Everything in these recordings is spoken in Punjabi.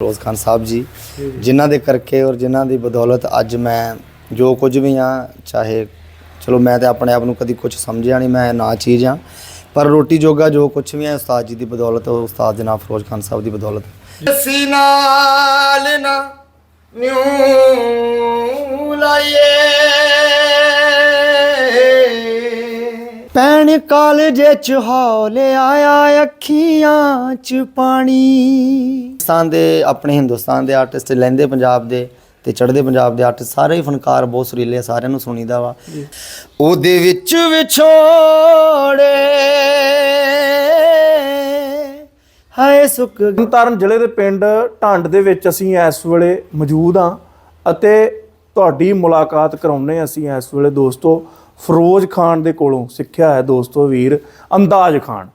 ਫਿਰੋਜ਼ ਖਾਨ ਸਾਹਿਬ ਜੀ, ਜਿਨ੍ਹਾਂ ਦੇ ਕਰਕੇ ਔਰ ਜਿਨ੍ਹਾਂ ਦੀ ਬਦੌਲਤ ਅੱਜ ਮੈਂ ਜੋ ਕੁਝ ਵੀ ਆ ਚਾਹੇ ਚਲੋ ਮੈਂ ਤੇ ਆਪਣੇ ਆਪ ਨੂੰ ਕਦੀ ਕੁਝ ਸਮਝਿਆ ਨਹੀਂ, ਮੈਂ ਨਾ ਚੀਜ਼ ਆ ਪਰ ਰੋਟੀ ਜੋਗਾ ਜੋ ਕੁਝ ਵੀ ਹੈ, ਉਸਤਾਦ ਜੀ ਦੀ ਬਦੌਲਤ ਉਹ ਉਸਤਾਦ ਜਨਾਬ ਫਿਰੋਜ਼ ਖਾਨ ਸਾਹਿਬ ਦੀ ਬਦੌਲਤ। ਅਸੀਂ ਨਾਲ ਨਾ ਨਿਉ ਲਾਈਏ। ਪੈਣ ਕਾਲਜੇ ਚ ਹੌਲੇ ਆਇਆ ਅੱਖੀਆਂ ਚ ਪਾਣੀ। ਹਿੰਦੁਸਤਾਨ ਦੇ ਆਪਣੇ ਹਿੰਦੁਸਤਾਨ ਦੇ ਆਰਟਿਸਟ ਲੈਂਦੇ ਪੰਜਾਬ ਦੇ ਤੇ ਚੜ੍ਹਦੇ ਪੰਜਾਬ ਦੇ ਆਰਟਿਸਟ ਸਾਰੇ ਹੀ ਫਨਕਾਰ ਬਹੁਤ ਸੁਰੀਲੇ ਆ, ਸਾਰਿਆਂ ਨੂੰ ਸੁਣੀਦਾ ਵਾ। ਉਹਦੇ ਵਿੱਚ ਵਿਛੋੜੇ। ਹਾਏ ਸੁੱਕ ਤਰਨਤਾਰਨ ਜ਼ਿਲ੍ਹੇ ਦੇ ਪਿੰਡ ਢੰਡ ਦੇ ਵਿੱਚ ਅਸੀਂ ਇਸ ਵੇਲੇ ਮੌਜੂਦ ਹਾਂ ਅਤੇ ਤੁਹਾਡੀ ਮੁਲਾਕਾਤ ਕਰਾਉਨੇ ਅਸੀਂ ਇਸ ਵੇਲੇ ਦੋਸਤੋ। ਫਿਰੋਜ਼ ਖਾਨ ਦੇ ਕੋਲੋਂ ਸਿੱਖਿਆ ਹੈ ਦੋਸਤੋ ਵੀਰ ਅੰਦਾਜ਼ ਖਾਨ।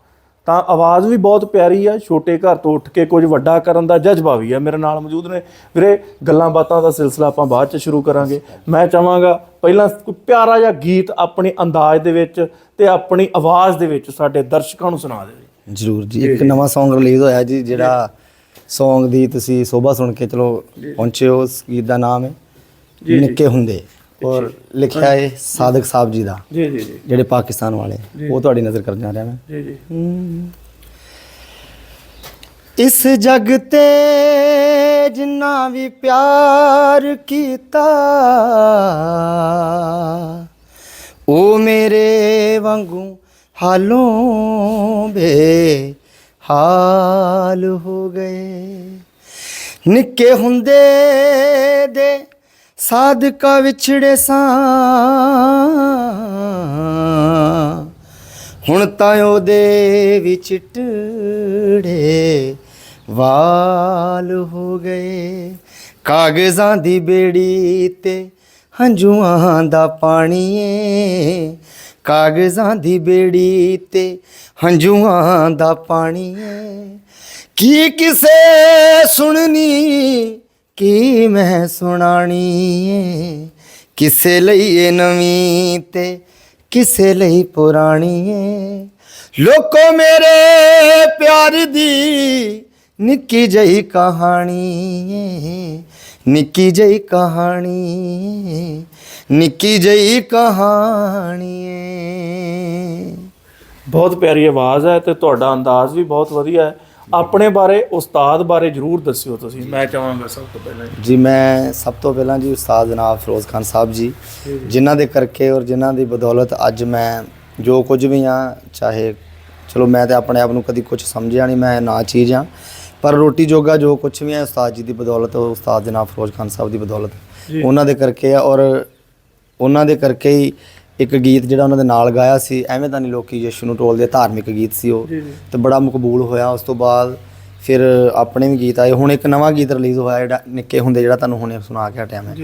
ਤਾਂ ਆਵਾਜ਼ ਵੀ ਬਹੁਤ ਪਿਆਰੀ ਆ ਛੋਟੇ ਘਰ ਤੋਂ ਉੱਠ ਕੇ ਕੁਝ ਵੱਡਾ ਕਰਨ ਦਾ ਜਜ਼ਬਾ ਵੀ ਆ ਮੇਰੇ ਨਾਲ ਮੌਜੂਦ ਨੇ। ਵੀਰੇ ਗੱਲਾਂ ਬਾਤਾਂ ਦਾ ਸਿਲਸਿਲਾ ਆਪਾਂ ਬਾਅਦ ਚ ਸ਼ੁਰੂ ਕਰਾਂਗੇ। ਮੈਂ ਚਾਹਾਂਗਾ ਪਹਿਲਾਂ ਕੋਈ ਪਿਆਰਾ ਜਿਹਾ ਗੀਤ ਆਪਣੇ ਅੰਦਾਜ਼ ਦੇ ਵਿੱਚ ਤੇ ਆਪਣੀ ਆਵਾਜ਼ ਦੇ ਵਿੱਚ ਸਾਡੇ ਦਰਸ਼ਕਾਂ ਨੂੰ ਸੁਣਾ ਦੇਵੇ। ਜਰੂਰ ਜੀ ਇੱਕ ਨਵਾਂ Song ਰਿਲੀਜ਼ ਹੋਇਆ ਜੀ ਜਿਹੜਾ Song ਦੀ ਤੁਸੀਂ ਸੋਭਾ ਸੁਣ ਕੇ ਚਲੋ ਪਹੁੰਚੇ ਹੋ ਉਸ ਗੀਤ ਦਾ ਨਾਮ ਹੈ ਨਿੱਕੇ ਹੁੰਦੇ। ਔਰ ਲਿਖਿਆ ਹੈ ਸਾਦਕ ਸਾਹਿਬ ਜੀ ਦਾ। ਜੀ ਜੀ ਜੀ। ਜਿਹੜੇ ਪਾਕਿਸਤਾਨ ਵਾਲੇ। ਉਹ ਤੁਹਾਡੀ ਨਜ਼ਰ ਕਰਨ ਜਾ ਰਿਹਾ ਮੈਂ। ਜੀ ਜੀ। ਇਸ ਜਗ ਤੇ ਜਿੰਨਾ ਵੀ ਪਿਆਰ ਕੀਤਾ ਉਹ ਮੇਰੇ ਵਾਂਗੂ ਹਾਲੋਂ ਬੇ ਹਾਲ ਹੋ ਗਏ। ਨਿੱਕੇ ਹੁੰਦੇ ਦੇ ਸਾਧਕਾ ਵਿਛੜੇ ਸਾਂ। ਹੁਣ ਤਾਂ ਉਹਦੇ ਵੀ ਚਿੱਟੜੇ ਵਾਲ ਹੋ ਗਏ। ਕਾਗਜ਼ਾਂ ਦੀ ਬੇੜੀ ਤੇ ਹੰਝੂਆਂ ਦਾ ਪਾਣੀ ਏ। ਕਾਗਜ਼ਾਂ ਦੀ ਬੇੜੀ ਤੇ ਹੰਝੂਆਂ ਦਾ ਪਾਣੀ ਏ। ਕੀ ਕਿਸੇ ਸੁਣਨੀ ਕੀ ਮੈਂ ਸੁਣਾਣੀ ਏ? ਕਿਸੇ ਲਈ ਇਹ ਨਵੀਂ ਤੇ ਕਿਸੇ ਲਈ ਪੁਰਾਣੀ ਏ? ਲੋਕੋ ਮੇਰੇ ਪਿਆਰ ਦੀ ਨਿੱਕੀ ਜਈ ਕਹਾਣੀ ਏ। ਨਿੱਕੀ ਜਈ ਕਹਾਣੀ ਏ। ਨਿੱਕੀ ਜਈ ਕਹਾਣੀ ਏ। ਬਹੁਤ ਪਿਆਰੀ ਆਵਾਜ਼ ਹੈ ਤੇ ਤੁਹਾਡਾ ਅੰਦਾਜ਼ ਵੀ ਬਹੁਤ ਵਧੀਆ ਹੈ। ਆਪਣੇ ਬਾਰੇ ਉਸਤਾਦ ਬਾਰੇ ਜਰੂਰ ਦੱਸਿਓ ਤੁਸੀਂ। ਮੈਂ ਚਾਹਾਂਗਾ ਸਭ ਤੋਂ ਪਹਿਲਾਂ ਜੀ। ਮੈਂ ਸਭ ਤੋਂ ਪਹਿਲਾਂ ਜੀ ਉਸਤਾਦ ਜਨਾਬ ਫਿਰੋਜ਼ ਖਾਨ ਸਾਹਿਬ ਜੀ ਜਿਨ੍ਹਾਂ ਦੇ ਕਰਕੇ ਔਰ ਜਿਨ੍ਹਾਂ ਦੀ ਬਦੌਲਤ ਅੱਜ ਮੈਂ ਜੋ ਕੁਝ ਵੀ ਆ ਚਾਹੇ ਚਲੋ ਮੈਂ ਤੇ ਆਪਣੇ ਆਪ ਨੂੰ ਕਦੀ ਕੁਝ ਸਮਝਿਆ ਨਹੀਂ ਮੈਂ ਨਾ ਚੀਜ਼ ਆ ਪਰ ਰੋਟੀ ਜੋਗਾ ਜੋ ਕੁਝ ਵੀ ਹੈ ਉਸਤਾਦ ਜੀ ਦੀ ਬਦੌਲਤ ਉਹ ਉਸਤਾਦ ਜਨਾਬ ਫਿਰੋਜ਼ ਖਾਨ ਸਾਹਿਬ ਦੀ ਬਦੌਲਤ ਉਹਨਾਂ ਦੇ ਕਰਕੇ ਆ ਔਰ ਉਹਨਾਂ ਦੇ ਕਰਕੇ ਹੀ ਇੱਕ ਗੀਤ ਜਿਹੜਾ ਉਹਨਾਂ ਦੇ ਨਾਲ ਗਾਇਆ ਸੀ ਐਵੇਂ ਤਾਂ ਨਹੀਂ ਲੋਕੀ ਯਿਸੂ ਨੂੰ ਟੋਲਦੇ ਧਾਰਮਿਕ ਗੀਤ ਸੀ ਉਹ। ਤੇ ਬੜਾ ਮਕਬੂਲ ਹੋਇਆ। ਉਸ ਤੋਂ ਬਾਅਦ ਫਿਰ ਆਪਣੇ ਵੀ ਗੀਤ ਆਏ। ਹੁਣ ਇੱਕ ਨਵਾਂ ਗੀਤ ਰਿਲੀਜ਼ ਹੋਇਆ ਜਿਹੜਾ ਨਿੱਕੇ ਹੁੰਦੇ ਜਿਹੜਾ ਤੁਹਾਨੂੰ ਹੁਣੇ ਸੁਣਾ ਕੇ ਹਟਿਆ ਮੈਂ।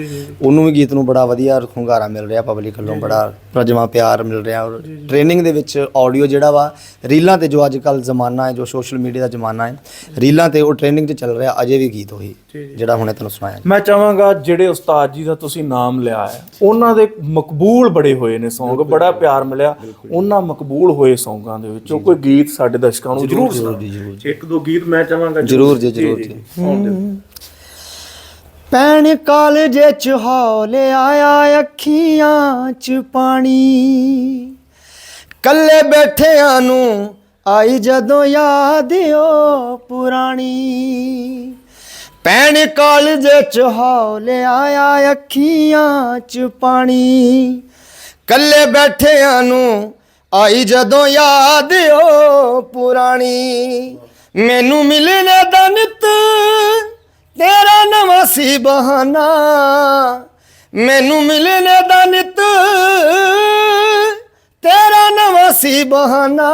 ਉਹਨੂੰ ਵੀ ਗੀਤ ਨੂੰ ਬੜਾ ਵਧੀਆ ਖੁੰਗਾਰਾ ਮਿਲ ਰਿਹਾ ਪਬਲਿਕ ਵੱਲੋਂ ਬੜਾ ਪ੍ਰਜਮਾ ਪਿਆਰ ਮਿਲ ਰਿਹਾ। ਔਰ ਟ੍ਰੇਨਿੰਗ ਦੇ ਵਿੱਚ ਆਡੀਓ ਜਿਹੜਾ ਵਾ ਰੀਲਾਂ ਤੇ ਜੋ ਅੱਜ ਕੱਲ ਜ਼ਮਾਨਾ ਹੈ ਜੋ ਸੋਸ਼ਲ ਮੀਡੀਆ ਦਾ ਜ਼ਮਾਨਾ ਹੈ ਰੀਲਾਂ ਤੇ ਉਹ ਟ੍ਰੇਨਿੰਗ 'ਚ ਚੱਲ ਰਿਹਾ ਅਜੇ ਵੀ ਗੀਤ ਉਹੀ। ਜਿਹੜਾ ਹੁਣੇ ਤੁਹਾਨੂੰ ਸੁਣਾਇਆ। ਮੈਂ ਚਾਹਾਂਗਾ ਜਿਹੜੇ ਉਸਤਾਦ ਜੀ ਦਾ ਤੁਸੀਂ ਨਾਮ ਲਿਆ ਹੈ ਉਹਨਾਂ ਦੇ ਮਕਬੂਲ ਬੜੇ ਹੋਏ ਨੇ Song ਬੜਾ ਪਿਆਰ ਮਿਲਿਆ। ਉਹਨਾਂ ਮਕਬੂਲ ਹੋਏ ਸੌਂਗਾਂ ਦੇ ਵਿੱਚੋਂ ਕੋਈ ਗੀਤ ਸਾਡੇ ਦਰਸ਼ਕਾਂ ਨੂੰ ਜਰੂਰ ਸੁਣਾਓ ਇੱਕ ਦੋ ਗੀਤ ਮੈਂ ਚਾਹਾਂਗਾ ਜਰੂਰ। ਜੀ ਜਰੂਰ ਜੀ। ਪੈਣ ਕਾਲਜੇ ਚ ਹੌਲੇ ਆਇਆ ਅੱਖੀਆਂ ਚ ਪਾਣੀ। ਕੱਲੇ ਬੈਠਿਆਂ ਨੂੰ ਆਈ ਜਦੋਂ ਯਾਦ ਓ ਪੁਰਾਣੀ। ਪੈਣ ਕਾਲਜ ਚ ਹੌਲੇ ਆਇਆ ਅੱਖੀਆਂ ਚ ਪਾਣੀ। ਕੱਲੇ ਬੈਠਿਆਂ ਨੂੰ ਆਈ ਜਦੋਂ ਯਾਦ ਓ ਪੁਰਾਣੀ। ਮੈਨੂੰ ਮਿਲਣੇ ਦਾ ਨਿਤ ਤੇਰਾ ਨਵਾਂ ਸੀ ਬਹਾਨਾ। ਮੈਨੂੰ ਮਿਲਣੇ ਦਾ ਨਿਤ ਤੇਰਾ ਨਵਾਂ ਸੀ ਬਹਾਨਾ।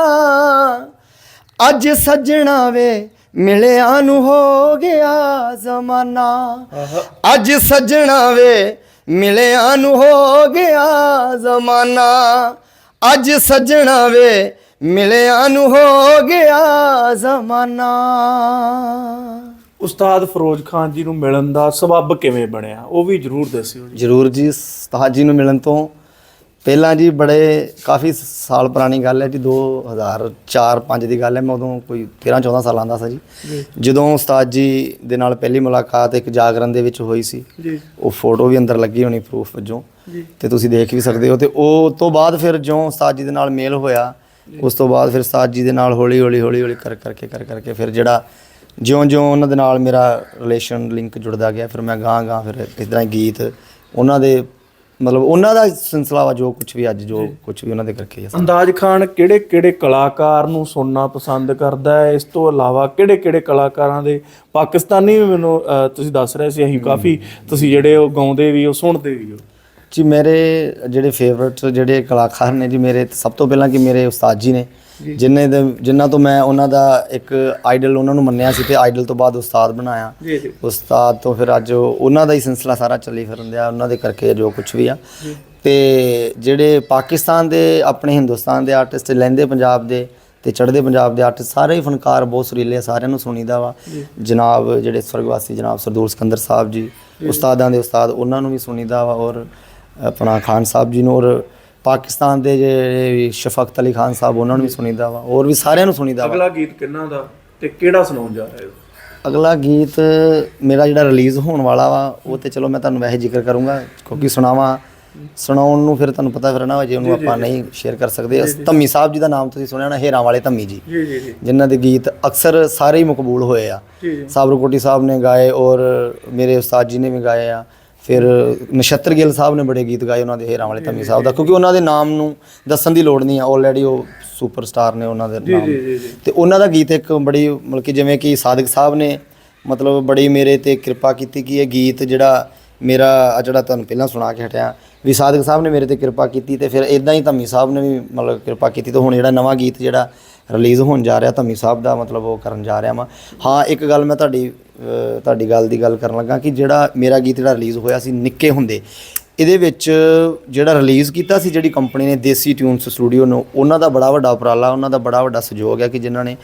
ਅੱਜ ਸੱਜਣਾ ਵੇ ਮਿਲਿਆ ਨੂੰ ਹੋ ਗਿਆ ਜ਼ਮਾਨਾ। ਅੱਜ ਸੱਜਣਾ ਵੇ ਮਿਲਿਆ ਨੂੰ ਹੋ ਗਿਆ ਜ਼ਮਾਨਾ। ਅੱਜ ਸੱਜਣਾ ਵੇ ਮਿਲਿਆ ਨੂੰ ਹੋ ਗਿਆ ਜ਼ਮਾਨਾ। ਉਸਤਾਦ ਫਿਰੋਜ਼ ਖਾਨ ਜੀ ਨੂੰ ਮਿਲਣ ਦਾ ਸਬਬ ਕਿਵੇਂ ਬਣਿਆ? ਉਹ ਵੀ ਜਰੂਰ ਦੱਸਿਓ ਜੀ। ਜਰੂਰ ਜੀ ਉਸਤਾਦ ਜੀ ਨੂੰ ਮਿਲਣ ਤੋਂ ਪਹਿਲਾਂ ਜੀ ਬੜੇ ਕਾਫੀ ਸਾਲ ਪੁਰਾਣੀ ਗੱਲ ਹੈ ਜੀ 2004-5 ਦੀ ਗੱਲ ਹੈ ਮੈਂ ਉਦੋਂ ਕੋਈ 13-14 ਸਾਲਾਂ ਦਾ ਸੀ ਜੀ। ਜਦੋਂ ਉਸਤਾਦ ਜੀ ਦੇ ਨਾਲ ਪਹਿਲੀ ਮੁਲਾਕਾਤ ਇੱਕ ਜਾਗਰਣ ਦੇ ਵਿੱਚ ਹੋਈ ਸੀ ਜੀ। ਉਹ ਫੋਟੋ ਵੀ ਅੰਦਰ ਲੱਗੀ ਹੋਣੀ ਪ੍ਰੂਫ ਵਜੋਂ। ਤੇ ਤੁਸੀਂ ਦੇਖ ਵੀ ਸਕਦੇ ਹੋ ਤੇ ਉਹ ਤੋਂ ਬਾਅਦ ਫਿਰ ਜਿਉਂ ਉਸਤਾਦ ਜੀ ਦੇ ਨਾਲ ਮੇਲ ਹੋਇਆ ਉਸ ਤੋਂ ਬਾਅਦ ਫਿਰ ਉਸਤਾਦ ਜੀ ਦੇ ਨਾਲ ਹੌਲੀ ਹੌਲੀ ਹੌਲੀ ਹੌਲੀ ਕਰ ਕਰਕੇ ਕਰ ਕਰਕੇ ਫਿਰ ਜਿਹੜਾ ਜਿਉਂ-ਜਿਉਂ ਉਹਨਾਂ ਦੇ ਨਾਲ ਮੇਰਾ ਰਿਲੇਸ਼ਨ ਲਿੰਕ ਜੁੜਦਾ ਗਿਆ ਫਿਰ ਮੈਂ ਗਾਂ ਗਾਂ ਫਿਰ ਇਸ ਤਰ੍ਹਾਂ ਗੀਤ ਉਹਨਾਂ ਦੇ ਮਤਲਬ ਉਹਨਾਂ ਦਾ ਸਿਲਸਿਲਾ ਵਾ ਜੋ ਕੁਝ ਵੀ ਅੱਜ ਜੋ ਕੁਝ ਵੀ ਉਹਨਾਂ ਦੇ ਕਰਕੇ ਹੀ ਆ ਅੰਦਾਜ਼ ਖਾਨ ਕਿਹੜੇ ਕਿਹੜੇ ਕਲਾਕਾਰ ਨੂੰ ਸੁਣਨਾ ਪਸੰਦ ਕਰਦਾ ਹੈ? ਇਸ ਤੋਂ ਇਲਾਵਾ ਕਿਹੜੇ ਕਿਹੜੇ ਕਲਾਕਾਰਾਂ ਦੇ ਪਾਕਿਸਤਾਨੀ ਵੀ ਮੈਨੂੰ ਅਹ, ਤੁਸੀਂ ਦੱਸ ਰਹੇ ਸੀ ਅਸੀਂ ਕਾਫੀ ਤੁਸੀਂ ਜਿਹੜੇ ਉਹ ਗਾਉਂਦੇ ਵੀ ਹੋ ਸੁਣਦੇ ਵੀ ਹੋ। ਜੀ ਮੇਰੇ ਜਿਹੜੇ ਫੇਵਰਿਟ ਜਿਹੜੇ ਕਲਾਕਾਰ ਨੇ ਜੀ ਮੇਰੇ ਸਭ ਤੋਂ ਪਹਿਲਾਂ ਕਿ ਮੇਰੇ ਉਸਤਾਦ ਜੀ ਨੇ ਜਿਨ੍ਹਾਂ ਦੇ ਜਿਨ੍ਹਾਂ ਤੋਂ ਮੈਂ ਉਹਨਾਂ ਦਾ ਇੱਕ ਆਈਡਲ ਉਹਨਾਂ ਨੂੰ ਮੰਨਿਆ ਸੀ ਤੇ ਆਈਡਲ ਤੋਂ ਬਾਅਦ ਉਸਤਾਦ ਬਣਾਇਆ। ਉਸਤਾਦ ਤੋਂ ਫਿਰ ਅੱਜ ਉਹ- ਉਹਨਾਂ ਦਾ ਹੀ ਸਿਲਸਿਲਾ ਸਾਰਾ ਚੱਲੀ ਫਿਰਨ ਦਿਆ ਉਹਨਾਂ ਦੇ ਕਰਕੇ ਜੋ ਕੁਝ ਵੀ ਆ। ਤੇ ਜਿਹੜੇ ਪਾਕਿਸਤਾਨ ਦੇ ਆਪਣੇ ਹਿੰਦੁਸਤਾਨ ਦੇ ਆਰਟਿਸਟ ਲਹਿੰਦੇ ਪੰਜਾਬ ਦੇ ਤੇ ਚੜ੍ਹਦੇ ਪੰਜਾਬ ਦੇ ਆਰਟਿਸਟ ਸਾਰੇ ਹੀ ਫਨਕਾਰ ਬਹੁਤ ਸੁਰੀਲੇ ਸਾਰਿਆਂ ਨੂੰ ਸੁਣੀਦਾ ਵਾ। ਜਨਾਬ ਜਿਹੜੇ ਸਵਰਗਵਾਸੀ ਜਨਾਬ ਸਰਦੂਲ ਸਿਕੰਦਰ ਸਾਹਿਬ ਜੀ। ਉਸਤਾਦਾਂ ਦੇ ਉਸਤਾਦ ਉਹਨਾਂ ਨੂੰ ਵੀ ਸੁਣੀਦਾ ਵਾ ਔਰ ਆਪਣਾ ਖਾਨ ਸਾਹਿਬ ਜੀ ਨੂੰ ਔਰ ਪਾਕਿਸਤਾਨ ਦੇ ਜਿਹੜੇ ਸ਼ਫਕਤ ਅਲੀ ਖਾਨ ਸਾਹਿਬ ਉਹਨਾਂ ਨੂੰ ਵੀ ਸੁਣੀਦਾ ਵਾ। ਹੋਰ ਵੀ ਸਾਰਿਆਂ ਨੂੰ ਸੁਣੀਦਾ ਵਾ। ਅਗਲਾ ਗੀਤ ਕਿੰਨਾ ਦਾ ਤੇ ਕਿਹੜਾ ਸੁਣਾਉਣ ਜਾ ਰਹੇ ਹੋ? ਅਗਲਾ ਗੀਤ ਮੇਰਾ ਜਿਹੜਾ ਰਿਲੀਜ਼ ਹੋਣ ਵਾਲਾ ਵਾ ਉਹ ਤੇ ਚਲੋ ਮੈਂ ਤੁਹਾਨੂੰ ਵੈਸੇ ਜ਼ਿਕਰ ਕਰੂੰਗਾ ਕਿਉਂਕਿ ਸੁਣਾਵਾ। ਸੁਣਾਉਣ ਨੂੰ ਫਿਰ ਤੁਹਾਨੂੰ ਪਤਾ ਫਿਰ ਨਾ ਜੇ ਉਹਨੂੰ ਆਪਾਂ ਨਹੀਂ ਸ਼ੇਅਰ ਕਰ ਸਕਦੇ। ਅਸ- ਧੰਮੀ ਸਾਹਿਬ ਜੀ ਦਾ ਨਾਮ ਤੁਸੀਂ ਸੁਣਿਆ ਨਾ ਹੇਰਾਂ ਵਾਲੇ ਧੰਮੀ ਜੀ। ਜੀ ਜੀ ਜਿਨ੍ਹਾਂ ਦੇ ਗੀਤ ਅਕਸਰ ਸਾਰੇ ਹੀ ਮਕਬੂਲ ਹੋਏ ਆ। ਜੀ। ਸਾਬਰਕੋਟੀ ਸਾਹਿਬ ਨੇ ਗਾਏ ਔਰ ਮੇਰੇ ਉਸਤਾਦ ਜੀ ਨੇ ਵੀ ਗਾਏ ਆ। ਫਿਰ ਨਛੱਤਰ ਗਿੱਲ ਸਾਹਿਬ ਨੇ ਬੜੇ ਗੀਤ ਗਾਏ ਉਹਨਾਂ ਦੇ ਹੇਰਾਂ ਵਾਲੇ ਧੰਮੀ ਸਾਹਿਬ ਦਾ ਕਿਉਂਕਿ ਉਹਨਾਂ ਦੇ ਨਾਮ ਨੂੰ ਦੱਸਣ ਦੀ ਲੋੜ ਨਹੀਂ ਆ ਆਲਰੇਡੀ ਉਹ ਸੁਪਰਸਟਾਰ ਨੇ ਉਹਨਾਂ ਦੇ ਨਾਮ। ਤੇ ਉਹਨਾਂ ਦਾ ਗੀਤ ਇੱਕ ਬੜੀ ਮਤਲਬ ਕਿ ਜਿਵੇਂ ਕਿ ਸਾਦਕ ਸਾਹਿਬ ਨੇ ਮਤਲਬ ਬੜੀ ਮੇਰੇ ਤੇ ਕਿਰਪਾ ਕੀਤੀ ਕਿ ਇਹ ਗੀਤ ਜਿਹੜਾ ਮੇਰਾ ਆਹ ਜਿਹੜਾ ਤੁਹਾਨੂੰ ਪਹਿਲਾਂ ਸੁਣਾ ਕੇ ਹਟਿਆ ਵੀ ਸਾਦਕ ਸਾਹਿਬ ਨੇ ਮੇਰੇ ਤੇ ਕਿਰਪਾ ਕੀਤੀ ਤੇ ਫਿਰ ਇਦਾਂ ਹੀ ਧੰਮੀ ਸਾਹਿਬ ਨੇ ਵੀ ਮਤਲਬ ਕਿਰਪਾ ਕੀਤੀ ਤੇ ਹੁਣ ਜਿਹੜਾ ਨਵਾਂ ਗੀਤ ਜਿਹੜਾ ਰਿਲੀਜ਼ ਹੋਣ ਜਾ ਰਿਹਾ, ਧੰਮੀ ਸਾਹਿਬ ਦਾ ਮਤਲਬ ਉਹ ਕਰਨ ਜਾ ਰਿਹਾ ਮੈਂ ਹਾਂ, ਇੱਕ ਗੱਲ ਮੈਂ ਤੁਹਾਡੀ ਤੁਹਾਡੀ ਗੱਲ ਦੀ ਗੱਲ ਕਰਨ ਲੱਗਾ ਕਿ ਜਿਹੜਾ ਮੇਰਾ ਗੀਤ ਜਿਹੜਾ ਰਿਲੀਜ਼ ਹੋਇਆ ਸੀ ਨਿੱਕੇ ਹੁੰਦੇ, ਇਹਦੇ ਵਿੱਚ ਜਿਹੜਾ ਰਿਲੀਜ਼ ਕੀਤਾ ਸੀ ਜਿਹੜੀ ਕੰਪਨੀ ਨੇ ਦੇਸੀ ਟਿਊਨਸ ਸਟੂਡੀਓ ਨੂੰ, ਉਹਨਾਂ ਦਾ ਬੜਾ ਵੱਡਾ ਉਪਰਾਲਾ, ਉਹਨਾਂ ਦਾ ਬੜਾ ਵੱਡਾ ਸਹਿਯੋਗ ਹੈ ਕਿ ਜਿਨ੍ਹਾਂ ਨੇ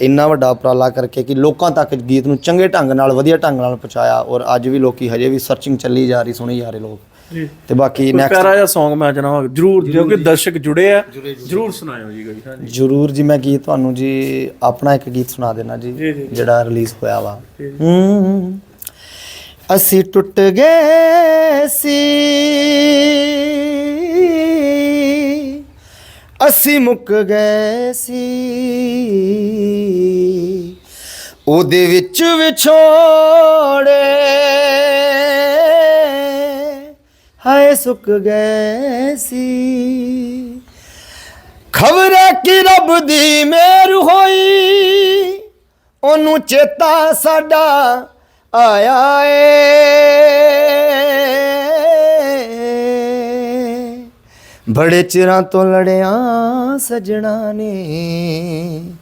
ਇੰਨਾ ਵੱਡਾ ਉਪਰਾਲਾ ਕਰਕੇ ਕਿ ਲੋਕਾਂ ਤੱਕ ਗੀਤ ਨੂੰ ਚੰਗੇ ਢੰਗ ਨਾਲ ਵਧੀਆ ਢੰਗ ਨਾਲ ਪਹੁੰਚਾਇਆ ਔਰ ਅੱਜ ਵੀ ਲੋਕੀ ਹਜੇ ਵੀ ਸਰਚਿੰਗ ਚੱਲੀ ਜਾ ਰਹੀ ਸੁਣੀ ਜਾ ਰਹੇ ਲੋਕ। ਜੀ। ਤੇ ਬਾਕੀ ਨੈਕਸਟ ਪਿਆਰਾ ਜਿਹਾ Song ਮੈਂ ਜਨਾਬ ਜਰੂਰ ਕਿਉਂਕਿ ਦਰਸ਼ਕ ਜੁੜੇ ਆ ਜਰੂਰ ਸੁਣਾਇਓ ਜੀ ਕੋਈ ਹਾਂਜੀ। ਜਰੂਰ ਜੀ ਮੈਂ ਗੀਤ ਤੁਹਾਨੂੰ ਜੀ ਆਪਣਾ ਇੱਕ ਗੀਤ ਸੁਣਾ ਦੇਣਾ ਜੀ। ਜਿਹੜਾ ਰਿਲੀਜ਼ ਹੋਇਆ ਵਾ। ਅਸੀਂ ਟੁੱਟ ਗਏ ਸੀ। ਅਸੀਂ ਮੁੱਕ ਗਏ ਸੀ। ਉਹਦੇ ਵਿੱਚ ਵਿਛੋੜੇ। ਹਾਏ, ਸੁੱਕ ਗਏ ਸੀ। ਖਬਰ ਹੈ ਕਿ ਰੱਬ ਦੀ ਮਿਹਰ ਹੋਈ। ਉਹਨੂੰ ਚੇਤਾ ਸਾਡਾ ਆਇਆ ਏ। ਬੜੇ ਚਿਰਾਂ ਤੋਂ ਲੜਿਆ ਸਜਣਾ ਨੇ।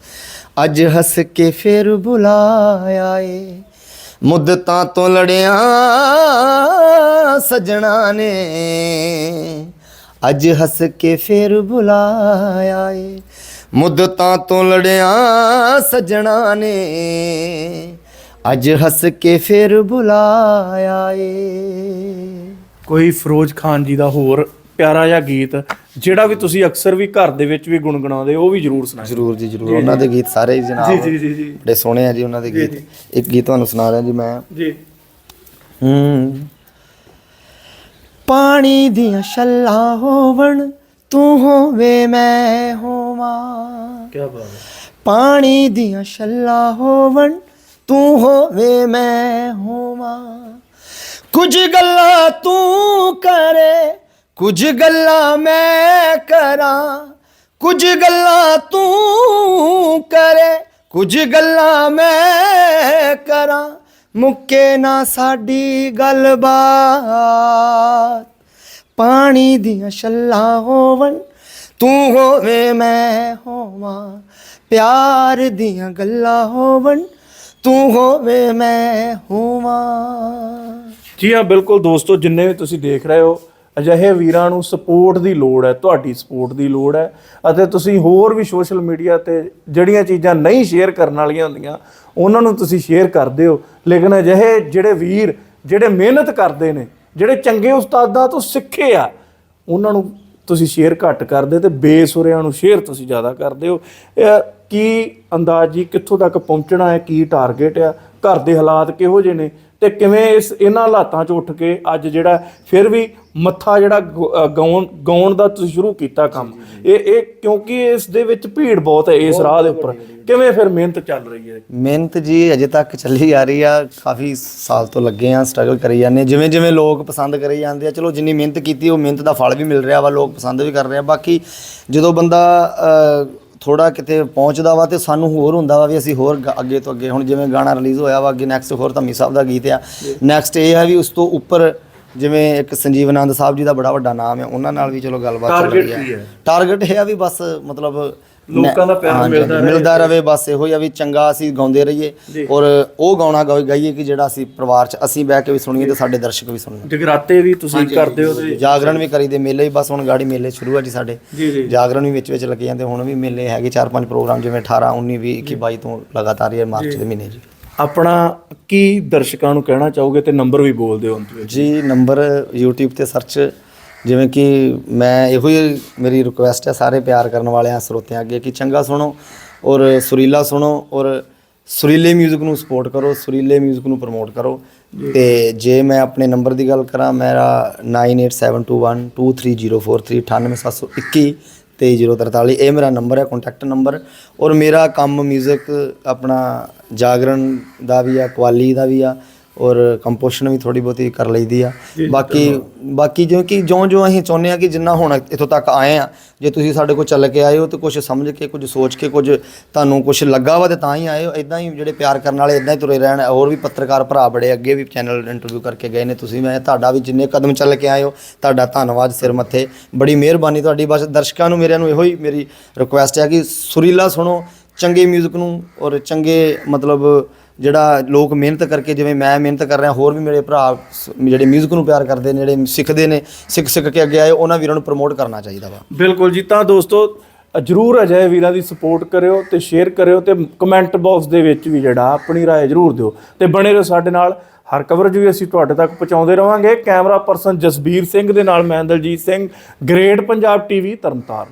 ਅੱਜ ਹੱਸ ਕੇ ਫੇਰ ਬੁਲਾਇਆ ਏ। ਮੁੱਦਤਾਂ ਤੋਂ ਲੜਿਆ ਸਜਣਾ ਨੇ। ਅੱਜ ਹੱਸ ਕੇ ਫੇਰ ਬੁਲਾਇਆ ਏ। ਮੁੱਦਤਾਂ ਤੋਂ ਲੜਿਆ ਸਜਣਾ ਨੇ। ਅੱਜ ਹੱਸ ਕੇ ਫੇਰ ਬੁਲਾਇਆ ਏ। ਕੋਈ ਫਿਰੋਜ਼ ਖਾਨ ਜੀ ਦਾ ਹੋਰ ਪਿਆਰਾ ਜਿਹਾ ਗੀਤ ਜਿਹੜਾ ਵੀ ਤੁਸੀਂ ਅਕਸਰ ਵੀ ਘਰ ਦੇ ਵਿੱਚ ਵੀ ਗੁੰਗਣਾਉਂਦੇ ਉਹ ਵੀ ਜਰੂਰ ਸੁਣਾਇਓ। ਜਰੂਰ ਜੀ ਜਰੂਰ। ਉਹਨਾਂ ਦੇ ਗੀਤ ਸਾਰੇ ਹੀ ਜਨਾਬ ਜੀ ਜੀ ਜੀ ਬੜੇ ਸੋਹਣੇ ਆ ਜੀ ਉਹਨਾਂ ਦੇ ਗੀਤ। ਇੱਕ ਗੀਤ ਤੁਹਾਨੂੰ ਸੁਣਾ ਰਿਹਾ ਜੀ ਮੈਂ। ਜੀ। ਹੂੰ। ਪਾਣੀ ਦੀਆਂ ਛੱਲਾਂ ਹੋਵਣ ਤੂੰ ਹੋਵੇ ਮੈਂ ਹੋਵਾਂ। ਕੀ ਬਾਤ ਹੈ। ਪਾਣੀ ਦੀਆਂ ਛੱਲਾਂ ਹੋਵਣ ਤੂੰ ਹੋਵੇ ਮੈਂ ਹੋਵਾਂ। ਕੁਝ ਗੱਲਾਂ ਤੂੰ ਕਰੇ ਕੁਝ ਗੱਲਾਂ ਮੈਂ ਕਰਾਂ, ਕੁਝ ਗੱਲਾਂ ਤੂੰ ਕਰੇ, ਕੁਝ ਗੱਲਾਂ ਮੈਂ ਕਰਾਂ, ਮੁੱਕੇ ਨਾ ਸਾਡੀ ਗੱਲਬਾਤ। ਪਾਣੀ ਦੀਆਂ ਛੱਲਾਂ ਹੋਵਣ, ਤੂੰ ਹੋਵੇ ਮੈਂ ਹੋਵਾਂ, ਪਿਆਰ ਦੀਆਂ ਗੱਲਾਂ ਹੋਵਣ, ਤੂੰ ਹੋਵੇ ਮੈਂ ਹੋਵਾਂ। ਜੀ ਹਾਂ, ਬਿਲਕੁਲ ਦੋਸਤੋ, ਜਿੰਨੇ ਵੀ ਤੁਸੀਂ ਦੇਖ ਰਹੇ ਹੋ ਅਜਿਹੇ ਵੀਰਾਂ ਨੂੰ ਸਪੋਰਟ ਦੀ ਲੋੜ ਹੈ, ਤੁਹਾਡੀ ਸਪੋਰਟ ਦੀ ਲੋੜ ਹੈ ਅਤੇ ਤੁਸੀਂ ਹੋਰ ਵੀ ਸੋਸ਼ਲ ਮੀਡੀਆ ਤੇ ਜਿਹੜੀਆਂ ਚੀਜ਼ਾਂ ਨਹੀਂ ਸ਼ੇਅਰ ਕਰਨ ਵਾਲੀਆਂ ਹੁੰਦੀਆਂ, ਉਹਨਾਂ ਨੂੰ ਤੁਸੀਂ ਸ਼ੇਅਰ ਕਰਦੇ ਹੋ ਲੇਕਿਨ ਅਜਿਹੇ ਜਿਹੜੇ ਵੀਰ, ਜਿਹੜੇ ਮਿਹਨਤ ਕਰਦੇ ਨੇ, ਜਿਹੜੇ ਚੰਗੇ ਉਸਤਾਦਾਂ ਤੋਂ ਸਿੱਖੇ ਆ, ਉਹਨਾਂ ਨੂੰ ਤੁਸੀਂ ਸ਼ੇਅਰ ਘੱਟ ਕਰਦੇ ਤੇ ਬੇਸੁਰਿਆਂ ਨੂੰ ਸ਼ੇਅਰ ਤੁਸੀਂ ਜ਼ਿਆਦਾ ਕਰਦੇ ਹੋ ਇਹ ਕੀ ਅੰਦਾਜ਼ ਜੀ ਕਿੱਥੋਂ ਤੱਕ ਪਹੁੰਚਣਾ ਹੈ, ਕੀ ਟਾਰਗੇਟ ਆ, ਘਰ ਦੇ ਹਾਲਾਤ ਕਿਹੋ ਜਿਹੇ ਨੇ ਤੇ ਕਿਵੇਂ ਇਸ ਇਹਨਾਂ ਹਾਲਾਤਾਂ 'ਚ ਉੱਠ ਕੇ ਅੱਜ ਜਿਹੜਾ ਫਿਰ ਵੀ ਮੱਥਾ ਜਿਹੜਾ ਗਾਉਣ ਗਾਉਣ ਦਾ ਤੁਸੀਂ ਸ਼ੁਰੂ ਕੀਤਾ ਕੰਮ। ਇਹ ਇਹ ਕਿਉਂਕਿ ਇਸ ਦੇ ਵਿੱਚ ਭੀੜ ਬਹੁਤ ਹੈ ਇਸ ਰਾਹ ਦੇ ਉੱਪਰ। ਕਿਵੇਂ ਫਿਰ ਮਿਹਨਤ ਚੱਲ ਰਹੀ ਹੈ? ਮਿਹਨਤ ਜੀ ਅਜੇ ਤੱਕ ਚੱਲੀ ਆ ਰਹੀ ਆ। ਕਾਫੀ ਸਾਲ ਤੋਂ ਲੱਗੇ ਆ ਸਟਰਗਲ ਕਰੀ ਜਾਂਦੇ। ਜਿਵੇਂ ਜਿਵੇਂ ਲੋਕ ਪਸੰਦ ਕਰੀ ਜਾਂਦੇ ਆ ਚਲੋ ਜਿੰਨੀ ਮਿਹਨਤ ਕੀਤੀ ਉਹ ਮਿਹਨਤ ਦਾ ਫਲ ਵੀ ਮਿਲ ਰਿਹਾ ਵਾ ਲੋਕ ਪਸੰਦ ਵੀ ਕਰ ਰਹੇ ਆ। ਬਾਕੀ ਜਦੋਂ ਬੰਦਾ ਥੋੜਾ ਕਿਤੇ ਪਹੁੰਚਦਾ ਵਾ ਤੇ ਸਾਨੂੰ ਹੋਰ ਹੁੰਦਾ ਵਾ ਵੀ ਅਸੀਂ ਹੋਰ ਗ- ਅੱਗੇ ਤੋਂ ਅੱਗੇ। ਹੁਣ ਜਿਵੇਂ ਗਾਣਾ ਰਿਲੀਜ਼ ਹੋਇਆ ਵਾ ਅੱਗੇ ਨੈਕਸਟ ਹੋਰ ਧੰਮੀ ਸਾਹਿਬ ਦਾ ਗੀਤ ਆ। ਨੈਕਸਟ ਇਹ ਆ ਵੀ ਉਸ ਤੋਂ ਉੱਪਰ ਜਿਵੇਂ ਇੱਕ ਸੰਜੀਵ ਆਨੰਦ ਸਾਹਿਬ ਜੀ ਦਾ ਬੜਾ ਵੱਡਾ ਨਾਮ ਹੈ ਉਹਨਾਂ ਨਾਲ ਵੀ ਚਲੋ ਗੱਲਬਾਤ ਚੱਲ Target ਰਹੀ ਕੀ ਹੈ? ਹੈ? ਟਾਰਗੇਟ ਇਹ ਆ ਵੀ ਬਸ ਮਤਲਬ ਲੋਕਾਂ ਦਾ ਪਿਆਰ ਹਾਂਜੀ, ਮਿਲਦਾ ਰਹੇ। ਮਿਲਦਾ ਰਵੇ ਬਸ ਇਹੋ ਹੀ ਆ ਵੀ ਚੰਗਾ ਅਸੀਂ ਗਾਉਂਦੇ ਰਹੀਏ ਔਰ ਉਹ ਗਾਉਣਾ ਗਾ- ਗਾਈਏ ਕਿ ਜਿਹੜਾ ਅਸੀਂ ਪਰਿਵਾਰ 'ਚ ਅਸੀਂ ਬਹਿ ਕੇ ਵੀ ਸੁਣੀਏ ਤੇ ਸਾਡੇ ਦਰਸ਼ਕ ਵੀ ਸੁਣਨ। ਜਗਰਾਤੇ ਵੀ ਤੁਸੀਂ ਕਰਦੇ ਹੋ ਤੇ ਜਾਗਰਣ ਵੀ ਕਰੀਦੇ ਮੇਲੇ ਵੀ ਬਸ ਹੁਣ ਗਾੜੀ ਮੇਲੇ ਸ਼ੁਰੂ ਆ ਜੀ ਸਾਡੇ। ਜੀ ਜੀ। ਜਾਗਰਣ ਵੀ ਵਿੱਚ ਵਿੱਚ ਲੱਗੇ ਜਾਂਦੇ ਹੁਣ ਵੀ ਮੇਲੇ ਹੈਗੇ ਚਾਰ ਪੰਜ ਪ੍ਰੋਗਰਾਮ ਜਿਵੇਂ 18 19 20 21 22 ਤੋਂ ਲਗਾਤਾਰ ਹੀ ਆ ਮਾਰਚ ਦੇ ਮਹੀਨੇ ਜੀ। ਆਪਣਾ ਕੀ ਦਰਸ਼ਕਾਂ ਨੂੰ ਕਹਿਣਾ ਚਾਹੋਗੇ ਤੇ ਨੰਬਰ ਵੀ ਬੋਲ ਦਿਓ ਅੰਤ ਵਿੱਚ। ਜੀ ਨੰਬਰ YouTube ਤੇ ਸਰਚ ਜਿਵੇਂ ਕਿ ਮੈਂ ਇਹੋ ਹੀ ਮੇਰੀ ਰਿਕੁਐਸਟ ਹੈ ਸਾਰੇ ਪਿਆਰ ਕਰਨ ਵਾਲਿਆਂ ਸਰੋਤਿਆਂ ਅੱਗੇ ਕਿ ਚੰਗਾ ਸੁਣੋ ਔਰ ਸੁਰੀਲਾ ਸੁਣੋ ਔਰ ਸੁਰੀਲੇ 뮤직 ਨੂੰ ਸਪੋਰਟ ਕਰੋ ਸੁਰੀਲੇ 뮤직 ਨੂੰ ਪ੍ਰਮੋਟ ਕਰੋ ਤੇ ਜੇ ਮੈਂ ਆਪਣੇ ਨੰਬਰ ਦੀ ਗੱਲ ਕਰਾਂ ਮੇਰਾ 9872123043 98721 23043 ਇਹ ਮੇਰਾ ਨੰਬਰ ਹੈ ਕੰਟੈਕਟ ਨੰਬਰ ਔਰ ਮੇਰਾ ਕੰਮ 뮤직 ਆਪਣਾ ਜਾਗਰਣ ਦਾ ਵੀ ਆ ਕਵਾਲੀ ਦਾ ਵੀ ਆ ਔਰ ਕੰਪੋਜੀਸ਼ਨ ਵੀ ਥੋੜੀ ਬਹੁਤੀ ਕਰ ਲਈਦੀ ਆ। ਬਾਕੀ ਬਾਕੀ ਜਿਵੇਂ ਕਿ ਜਿਉਂ ਜਿਉਂ ਅਸੀਂ ਚਾਹੁੰਦੇ ਆ ਕਿ ਜਿੰਨਾ ਹੁਣ ਇੱਥੋਂ ਤੱਕ ਆਏ ਆ ਜੇ ਤੁਸੀਂ ਸਾਡੇ ਕੋਲ ਚੱਲ ਕੇ ਆਏ ਹੋ ਤੇ ਕੁਝ ਸਮਝ ਕੇ ਕੁਝ ਸੋਚ ਕੇ ਕੁਝ ਤੁਹਾਨੂੰ ਕੁਝ ਲੱਗਾ ਵਾ ਤੇ ਤਾਂ ਹੀ ਆਏ ਹੋ। ਇਦਾਂ ਹੀ ਜਿਹੜੇ ਪਿਆਰ ਕਰਨ ਵਾਲੇ ਇਦਾਂ ਹੀ ਤੁਰੇ ਰਹਿਣ। ਹੋਰ ਵੀ ਪੱਤਰਕਾਰ ਭਰਾ ਬੜੇ ਅੱਗੇ ਵੀ ਚੈਨਲ ਇੰਟਰਵਿਊ ਕਰਕੇ ਗਏ ਨੇ। ਤੁਸੀਂ ਮੈਂ ਤੁਹਾਡਾ ਵੀ ਜਿੰਨੇ ਕਦਮ ਚੱਲ ਕੇ ਆਏ ਹੋ ਤੁਹਾਡਾ ਧੰਨਵਾਦ ਸਿਰ ਮੱਥੇ। ਬੜੀ ਮਿਹਰਬਾਨੀ ਤੁਹਾਡੀ। ਬਸ ਦਰਸ਼ਕਾਂ ਨੂੰ ਮੇਰਿਆਂ ਨੂੰ ਇਹੋ ਹੀ ਮੇਰੀ ਰਿਕੁਐਸਟ ਹੈ ਕਿ ਸੁਰੀਲਾ ਸੁਣੋ ਚੰਗੇ 뮤직 ਨੂੰ ਔਰ ਚੰਗੇ ਮਤਲਬ ਜਿਹੜਾ ਲੋਕ ਮਿਹਨਤ ਕਰਕੇ ਜਿਵੇਂ ਮੈਂ ਮਿਹਨਤ ਕਰ ਰਿਹਾ ਹੋਰ ਵੀ ਮੇਰੇ ਭਰਾ ਸ- ਜਿਹੜੇ 뮤직 ਨੂੰ ਪਿਆਰ ਕਰਦੇ ਨੇ ਜਿਹੜੇ ਸਿੱਖਦੇ ਨੇ ਸਿੱਖ ਸਿੱਖ ਕੇ ਅੱਗੇ ਆਏ ਉਹਨਾਂ ਵੀਰਾਂ ਨੂੰ ਪ੍ਰਮੋਟ ਕਰਨਾ ਚਾਹੀਦਾ ਵਾ ਬਿਲਕੁਲ ਜੀ ਤਾਂ ਦੋਸਤੋ ਅ, ਜਰੂਰ ਅਜੇ ਵੀਰਾਂ ਦੀ ਸਪੋਰਟ ਕਰਿਓ ਤੇ ਸ਼ੇਅਰ ਕਰਿਓ ਤੇ ਕਮੈਂਟ ਬਾਕਸ ਦੇ ਵਿੱਚ ਵੀ ਜਿਹੜਾ ਆਪਣੀ رائے ਜਰੂਰ ਦਿਓ ਤੇ ਬਣੇ ਰਹੋ ਸਾਡੇ ਨਾਲ ਹਰ ਕਵਰੇਜ ਵੀ ਅਸੀਂ ਤੁਹਾਡੇ ਤੱਕ ਪਹੁੰਚਾਉਂਦੇ ਰਵਾਂਗੇ ਕੈਮਰਾ ਪਰਸਨ ਜਸਬੀਰ ਸਿੰਘ ਦੇ ਨਾਲ ਮੈਂ ਦਲਜੀਤ ਸਿੰਘ ਗ੍ਰੇਟ ਪੰਜਾਬ ਟੀਵੀ ਤਰਨਤਾਰਨ